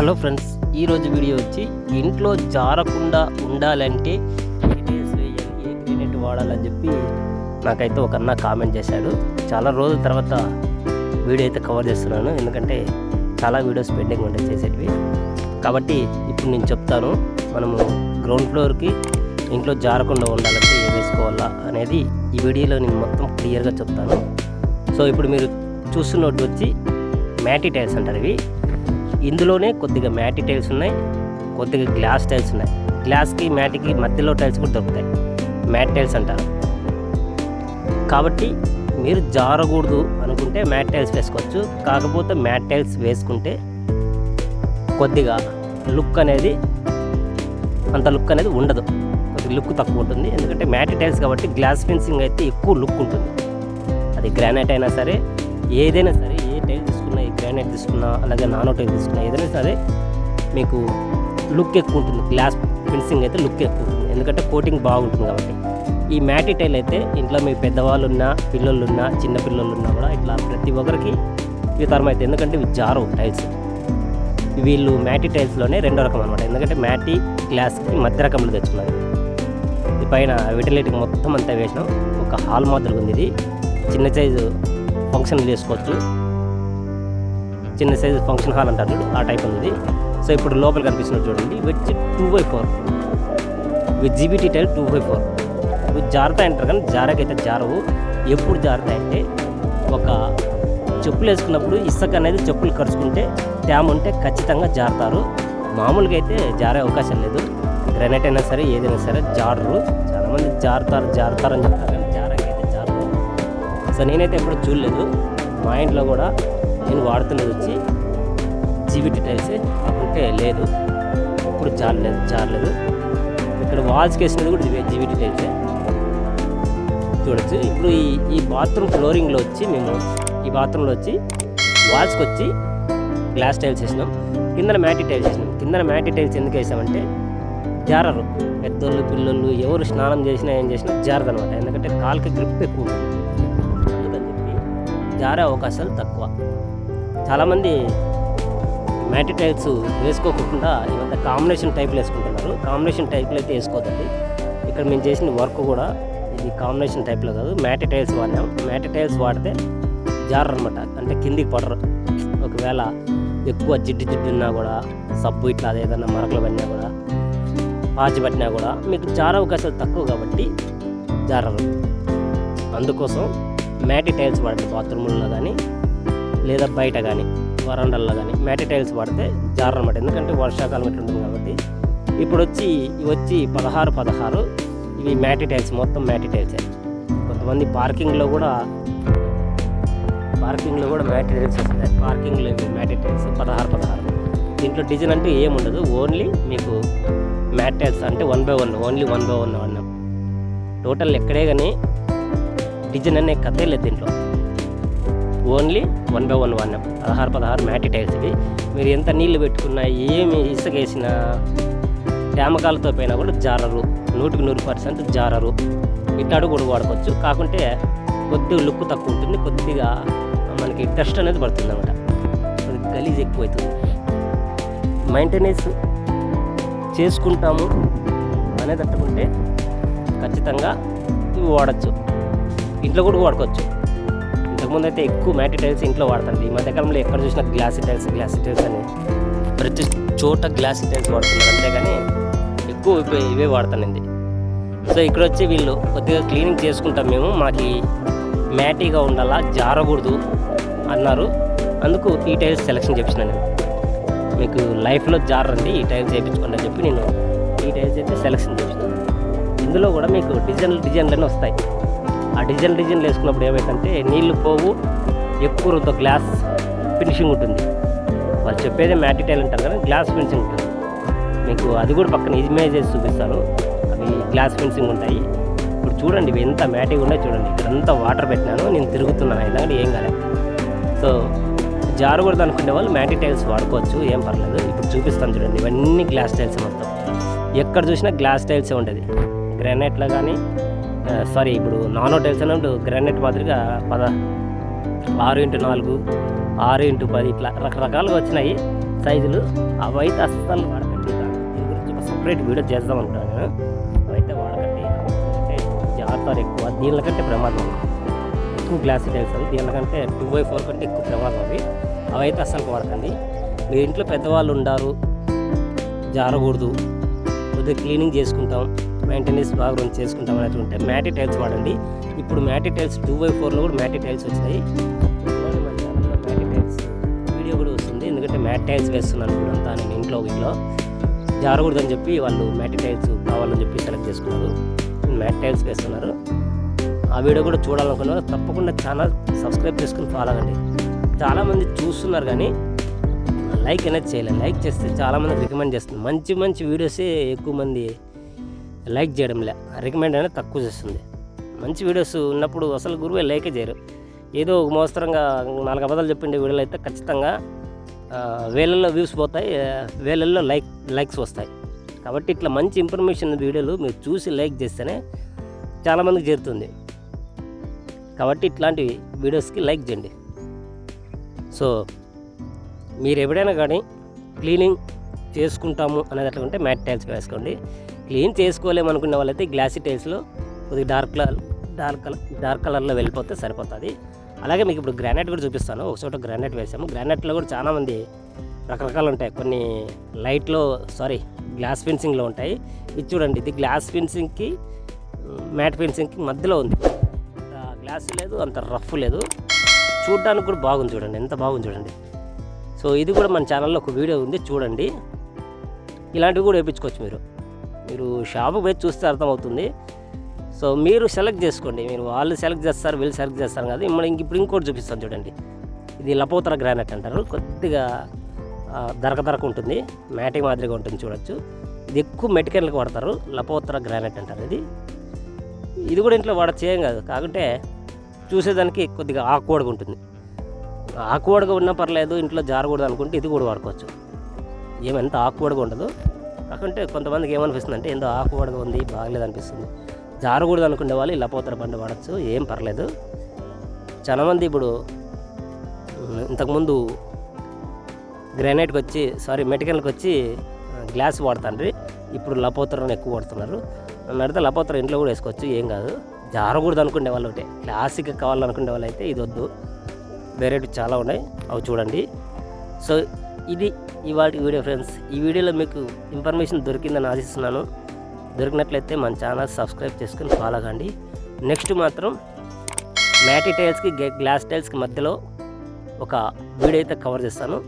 Hello friends ఈరోజు video వచ్చి ఇంట్లో జారకుండా ఉండాలంటే ఏ వేయాలి ఏ గ్రీనెట్ వాడాలని చెప్పి నాకైతే ఒక అన్న కామెంట్ చేశాడు. చాలా రోజుల తర్వాత వీడియో అయితే కవర్ చేస్తున్నాను. ఎందుకంటే చాలా వీడియోస్ పెండింగ్ ఉంటాయి చేసేటివి. కాబట్టి ఇప్పుడు నేను చెప్తాను మనము గ్రౌండ్ ఫ్లోర్కి ఇంట్లో జారకుండా ఉండాలంటే ఏం వేసుకోవాలా అనేది ఈ వీడియోలో నేను మొత్తం క్లియర్గా చెప్తాను. సో ఇప్పుడు మీరు చూస్తున్నట్టు వచ్చి మ్యాటీ టైల్స్ అంటారు ఇవి. ఇందులోనే కొద్దిగా మ్యాటి టైల్స్ ఉన్నాయి కొద్దిగా గ్లాస్ టైల్స్ ఉన్నాయి. గ్లాస్కి మ్యాట్కి మధ్యలో టైల్స్ కూడా దొరుకుతాయి. మ్యాట్ టైల్స్ అంటారు. కాబట్టి మీరు జారకూడదు అనుకుంటే మ్యాట్ టైల్స్ వేసుకోవచ్చు. కాకపోతే మ్యాట్ టైల్స్ వేసుకుంటే కొద్దిగా లుక్ అనేది అంత లుక్ అనేది ఉండదు. కొద్దిగా లుక్ తక్కువ ఉంటుంది. ఎందుకంటే మ్యాట్ టైల్స్ కాబట్టి గ్లాస్ ఫెన్సింగ్ అయితే ఎక్కువ లుక్ ఉంటుంది. అది గ్రానైట్ అయినా సరే ఏదైనా సరే. తీసుకున్నా తీసుకున్నా అలాగే నానో టైల్ తీసుకున్నా ఏదైనా సరే మీకు లుక్ ఎక్కువ ఉంటుంది. గ్లాస్ ఫినిషింగ్ అయితే లుక్ ఎక్కువ ఉంటుంది. ఎందుకంటే కోటింగ్ బాగుంటుంది కాబట్టి. ఈ మ్యాటి టైల్ అయితే ఇంట్లో మీ పెద్దవాళ్ళు ఉన్నా పిల్లలు ఉన్నా చిన్న పిల్లలు ఉన్నా కూడా ఇట్లా ప్రతి ఒక్కరికి ఇవి అయితే ఎందుకంటే ఇవి జారు టైల్స్. వీళ్ళు మ్యాటి టైల్స్లోనే రెండో రకం అనమాట ఎందుకంటే మ్యాటి గ్లాస్కి మధ్య రకంలో తెచ్చుకున్నారు. ఇది పైన విటిలిటీ మొత్తం అంతా వేసినాం. ఒక హాల్ మాదిరిగా ఉంది ఇది. చిన్న సైజు ఫంక్షన్ చేసుకోవచ్చు. చిన్న సైజు ఫంక్షన్ హాల్ అంటారు చూడు, ఆ టైప్ ఉంది. సో ఇప్పుడు లోపల కనిపిస్తున్నది చూడండి with two by four with GBT tile two by four ఇవి జారుతాయి అంటారు కానీ జారకైతే జారవు. ఎప్పుడు జారుతాయంటే ఒక చెప్పులు వేసుకున్నప్పుడు ఇసుక అనేది చెప్పులు కరుచుకుంటే తేమ ఉంటే ఖచ్చితంగా జారుతారు. మామూలుగా అయితే జారే అవకాశం లేదు. గ్రానైట్ అయినా సరే ఏదైనా సరే జారరు. చాలామంది జారుతారు జారుతారు అని చెప్తారు కానీ జారకైతే జారరు సో నేనైతే ఎప్పుడు చూడలేదు. మా ఇంట్లో కూడా నేను వాడుతున్నది వచ్చి జీవిటీ టైల్సే కాకుంటే లేదు. ఇప్పుడు జారలేదు జారలేదు. ఇక్కడ వాల్స్కి వేసినది కూడా జీవిటీ టైల్సే చూడొచ్చు. ఇప్పుడు ఈ ఈ బాత్రూమ్ ఫ్లోరింగ్లో వచ్చి మేము ఈ బాత్రూంలో వచ్చి వాల్స్కి వచ్చి గ్లాస్ టైల్స్ వేసినాం. కిందన మ్యాటి టైల్స్ వేసినాం. కిందన మ్యాటి టైల్స్ ఎందుకు వేసామంటే జారరు. పెద్దోళ్ళు పిల్లలు ఎవరు స్నానం చేసినా ఏం చేసినా జారదు అనమాట ఎందుకంటే కాలుకి గ్రిప్ ఎక్కువ ఉంటుంది. అందుకని చెప్పి జారే అవకాశాలు తక్కువ. చాలామంది మ్యాటి టైల్స్ వేసుకోకుండా ఇవంతా కాంబినేషన్ టైప్లు వేసుకుంటున్నారు. కాంబినేషన్ టైప్లు అయితే వేసుకోదండి. ఇక్కడ మేము చేసిన వర్క్ కూడా ఇది కాంబినేషన్ టైప్లో కాదు మ్యాటి టైల్స్ వాడినాం మ్యాటి టైల్స్ వాడితే జారరు అనమాట అంటే కిందికి పడరు. ఒకవేళ ఎక్కువ జిడ్డు జిడ్డు ఉన్నా కూడా సబ్బు ఇట్లా ఏదైనా మరకలు పడినా కూడా పాచి పట్టినా కూడా మీకు జార అవకాశాలు తక్కువ కాబట్టి జారరు. అందుకోసం మ్యాటి టైల్స్ వాడండి బాత్రూముల్లో కానీ లేదా బయట కానీ వరండల్లో కానీ మ్యాటి టైల్స్ వాడితే జారనమాట ఎందుకంటే వర్షాకాలం ఇట్లా ఉంటుంది కాబట్టి. ఇప్పుడు వచ్చి వచ్చి పదహారు పదహారు ఇవి మ్యాటి టైల్స్ మొత్తం మ్యాటి టైల్సే. కొంతమంది పార్కింగ్లో కూడా పార్కింగ్లో కూడా మ్యాటి టైల్స్ వస్తున్నాయి. పార్కింగ్లో ఇవి మ్యాటి టైల్స్ పదహారు పదహారు. దీంట్లో డిజైన్ అంటే ఏముండదు. ఓన్లీ మీకు మ్యాట్ టైల్స్ అంటే one by one only one by one అన్నాం. టోటల్ ఎక్కడే కానీ డిజైన్ అనే కథే లేదు దీంట్లో. Only one by one one. పదహారు పదహారు మ్యాటి టైల్స్ ఇవి. మీరు ఎంత నీళ్ళు పెట్టుకున్నా ఏమి ఇసుకేసినా తేమకాలతో పోయినా కూడా జారరు. నూటికి నూరు పర్సెంట్ జారరు. ఇట్లాడు కూడా వాడుకోవచ్చు. కాకుంటే కొద్దిగా లుక్ తక్కువ ఉంటుంది. కొద్దిగా మనకి డస్ట్ అనేది పడుతుంది అనమాట గలీజ్ ఎక్కువ అవుతుంది మెయింటెనెన్స్ చేసుకుంటాము అనేది తట్టుకుంటే ఖచ్చితంగా ఇవి వాడచ్చు. ఇంట్లో కూడా వాడుకోవచ్చు. ఇంతకుముందు అయితే ఎక్కువ మ్యాటి టైల్స్ ఇంట్లో వాడతారు ఈ మధ్యకాలంలో ఎక్కడ చూసినా గ్లాసీ టైల్స్ గ్లాసీ టైల్స్ అని ప్రతి చోట గ్లాసీ టైల్స్ వాడుతున్నారు. అంతేగాని ఎక్కువ ఇవే ఇవే వాడతానండి. సో ఇక్కడ వచ్చి వీళ్ళు కొద్దిగా క్లీనింగ్ చేసుకుంటాం మేము. మాకు మ్యాటీగా ఉండాలా జారకూడదు అన్నారు. అందుకు ఈ టైల్స్ సెలెక్షన్ చేపించిన నేను. మీకు లైఫ్లో జారండి ఈ టైల్స్ చేయించుకోండి అని చెప్పి నేను ఈ టైల్స్ అయితే సెలెక్షన్ చేసిన ఇందులో కూడా మీకు డిజైన్లు డిజైన్లన్నీ వస్తాయి. ఆ డిజైన్ డిజైన్లు వేసుకున్నప్పుడు ఏమైందంటే నీళ్ళు పోవు ఎక్కువ రుద్ద గ్లాస్ ఫినిషింగ్ ఉంటుంది. వాళ్ళు చెప్పేది మ్యాటిటైల్ అంటారు కానీ గ్లాస్ ఫినిషింగ్ ఉంటుంది. మీకు అది కూడా పక్కన ఇమేజెస్ చూపిస్తాను అవి గ్లాస్ ఫినిషింగ్ ఉంటాయి. ఇప్పుడు చూడండి ఇవి ఎంత మ్యాటిగా ఉన్నాయి చూడండి. ఇక్కడంతా వాటర్ పెట్టినాను నేను తిరుగుతున్నాను అయినా కానీ ఏం కాలేదు. సో జారకూడదు అనుకునే వాళ్ళు మ్యాటి టైల్స్ వాడుకోవచ్చు ఏం పర్లేదు. ఇప్పుడు చూపిస్తాను చూడండి ఇవన్నీ గ్లాస్ టైల్స్ మొత్తం. ఎక్కడ చూసినా గ్లాస్ టైల్సే ఉంటుంది గ్రానైట్లో కానీ సారీ ఇప్పుడు నానో టైల్స్ అంటూ గ్రానైట్ మాదిరిగా పద. ఆరు ఇంటూ నాలుగు ఆరు ఇంటూ పది ఇట్లా రకరకాలుగా వచ్చినాయి సైజులు. అవైతే అస్సలు వాడకండి. దీని గురించి ఒక సపరేట్ వీడియో చేద్దాం అనుకుంటాను నేను అవైతే వాడకండి. అంటే ఎక్కువ దీనికంటే ప్రమాదం ఎక్కువ గ్లాస్ టైల్స్ అవి దీనికంటే టూ బై ఫోర్ కంటే ఎక్కువ ప్రమాదం అవి. అవైతే అస్సలు వాడకండి. మీ ఇంట్లో పెద్దవాళ్ళు ఉండారు జారకూడదు కొద్దిగా క్లీనింగ్ చేసుకుంటాం. మెయింటెనెన్స్ బాగా రన్ చేసుకుంటాం అనేటువంటి మ్యాటి టైల్స్ వాడండి. ఇప్పుడు మ్యాటి టైల్స్ టూ బై ఫోర్లో కూడా మ్యాటి టైల్స్ వచ్చినాయి మ్యాటి టైల్స్ వీడియో కూడా వస్తుంది. ఎందుకంటే మ్యాట్ టైల్స్ వేస్తున్నాను ఇప్పుడు అంతా నేను ఇంట్లో ఇంట్లో జారకూడదని చెప్పి వాళ్ళు మ్యాటి టైల్స్ కావాలని చెప్పి సెలెక్ట్ చేసుకున్నారు. మ్యాట్ టైల్స్ వేస్తున్నారు. ఆ వీడియో కూడా చూడాలనుకున్నారు తప్పకుండా ఛానల్ సబ్స్క్రైబ్ చేసుకుని ఫాలో అవ్వండి. చాలామంది చూస్తున్నారు కానీ లైక్ అనేది చేయలేదు. లైక్ చేస్తే చాలామంది రికమెండ్ చేస్తుంది. మంచి మంచి వీడియోసే ఎక్కువ మంది లైక్ చేయడంలే రికమెండ్ అనేది తక్కువ చేస్తుంది. మంచి వీడియోస్ ఉన్నప్పుడు అసలు గురువే లైకే చేయరు. ఏదో ఒక మోస్తరంగా నాలుగు అబద్ధాలు చెప్పిండే వీడియోలు అయితే ఖచ్చితంగా వేలల్లో వ్యూస్ పోతాయి వేలల్లో లైక్ లైక్స్ వస్తాయి. కాబట్టి ఇట్లా మంచి ఇన్ఫర్మేషన్ వీడియోలు మీరు చూసి లైక్ చేస్తేనే చాలామందికి చేరుతుంది. కాబట్టి ఇట్లాంటి వీడియోస్కి లైక్ చేయండి. సో మీరు ఎప్పుడైనా కానీ క్లీనింగ్ చేసుకుంటాము అనేది అట్లా ఉంటే మ్యాట్ టైల్స్ వేసుకోండి. క్లీన్ చేసుకోలేము వాళ్ళైతే గ్లాసీ టైల్స్లో కొద్దిగా dark colour dark colour dark కలర్లో వెళ్ళిపోతే సరిపోతుంది. అలాగే మీకు ఇప్పుడు గ్రానైట్ కూడా చూపిస్తాను. ఒక చోట గ్రానైట్ వేసాము. గ్రానైట్లో కూడా చాలామంది రకరకాలు ఉంటాయి. కొన్ని లైట్లో సారీ గ్లాస్ ఫిన్సింగ్లో ఉంటాయి. ఇది చూడండి ఇది గ్లాస్ ఫిన్సింగ్కి మ్యాట్ ఫిన్సింగ్కి మధ్యలో ఉంది. గ్లాస్ లేదు అంత రఫ్ లేదు. చూడడానికి కూడా బాగుంది చూడండి ఎంత బాగుంది చూడండి. సో ఇది కూడా మన ఛానల్లో ఒక వీడియో ఉంది చూడండి. ఇలాంటివి కూడా వేయించుకోవచ్చు మీరు. మీరు షాపుకి పోయి చూస్తే అర్థమవుతుంది. సో మీరు సెలెక్ట్ చేసుకోండి. మీరు వాళ్ళు సెలెక్ట్ చేస్తారు వీళ్ళు సెలెక్ట్ చేస్తారు కదా. మనం ఇంక ఇప్పుడు ఇంకోటి చూపిస్తాను చూడండి. ఇది లపోతర గ్రానైట్ అంటారు. కొద్దిగా దరక దరక ఉంటుంది. మ్యాటింగ్ మాదిరిగా ఉంటుంది చూడొచ్చు. ఇది ఎక్కువ మెటికల్కి వాడతారు. లపోతర గ్రానైట్ అంటారు ఇది. ఇది కూడా ఇంట్లో వాడ చేయం కాదు. కాకుంటే చూసేదానికి కొద్దిగా ఆకువడగా ఉంటుంది. ఆకువడగా ఉన్నా పర్లేదు ఇంట్లో జారకూడదు అనుకుంటే ఇది కూడా వాడుకోవచ్చు. ఏమంత ఆకువడగా ఉండదు. కాకుంటే కొంతమందికి ఏమనిపిస్తుంది అంటే ఏందో ఆకువడగా ఉంది బాగలేదు అనిపిస్తుంది. జారకూడదు అనుకునే వాళ్ళు ఇలా పోతారు బండి వాడచ్చు ఏం పర్లేదు. చాలామంది ఇప్పుడు ఇంతకుముందు గ్రానైట్కి వచ్చి సారీ మెటికల్కి వచ్చి గ్లాస్ వాడతాండ్రి. ఇప్పుడు లపోతరని ఎక్కువ వాడుతున్నారు. నడితే అడిగితే లపోతరం ఇంట్లో కూడా వేసుకోవచ్చు ఏం కాదు. జారకూడదు అనుకునే వాళ్ళు ఒకటే. క్లాసిక్ కావాలనుకునే వాళ్ళు అయితే ఇది వద్దు వెరైటీ చాలా ఉన్నాయి. అవి చూడండి. సో ఇది ఇవాటి వీడియో ఫ్రెండ్స్. ఈ వీడియోలో మీకు ఇన్ఫర్మేషన్ దొరికిందని ఆశిస్తున్నాను. దొరికినట్లయితే మన ఛానల్ సబ్స్క్రైబ్ చేసుకుని ఫాలో కండి. నెక్స్ట్ మాత్రం మ్యాటీ టైల్స్కి గ్లాస్ టైల్స్కి మధ్యలో ఒక వీడియో అయితే కవర్ చేస్తాను.